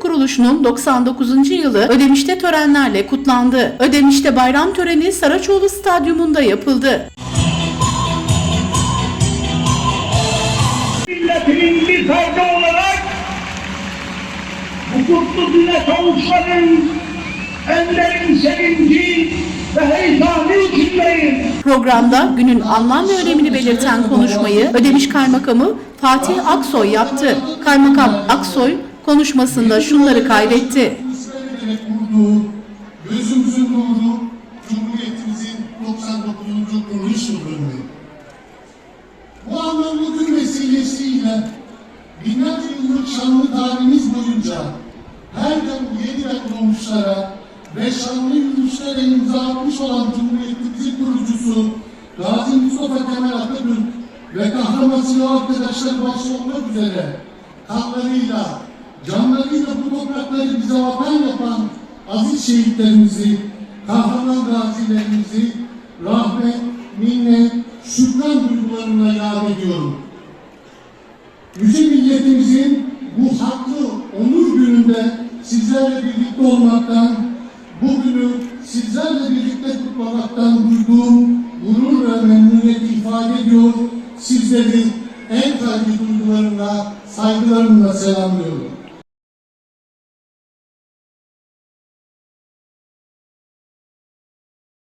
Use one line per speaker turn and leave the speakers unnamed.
Kuruluşu'nun 99. yılı Ödemiş'te törenlerle kutlandı. Ödemiş'te bayram töreni Saraçoğlu Stadyumunda yapıldı.
milletinin bir ferdi olarak bu kutlu güne kavuşmanın en derin sevinci ve heyecanı içindeyim.
Programda günün anlam ve önemini belirten konuşmayı Ödemiş Kaymakamı Fatih Aksoy yaptı. Kaymakam Aksoy konuşmasında şunları kaydetti.
gözümüzün nuru, Cumhuriyetimizin 99. kuruluş yıl dönümü. Bu anlamlı gün vesilesiyle binlerce yıllık şanlı tarihimiz boyunca her yıl yeniden doğmuşlara ve şanlı yürüyüşlere imza atmış olan Cumhuriyetimizin kurucusu Gazi Mustafa Kemal Atatürk ve kahraman silah arkadaşlar başta üzere kanlarıyla, canlarıyla bu toprakları bize vatan yapan aziz şehitlerimizi, kahraman gazilerimizi rahmet, minnet, şükran duygularına yad ediyorum. Yüce milletimizin bu haklı onur gününde sizlerle birlikte olmaktan, bugünü sizlerle birlikte kutlamaktan duyduğum gurur ve memnuniyet ifade ediyor. Sizleri en kalbi duygularımla, saygılarımla selamlıyorum.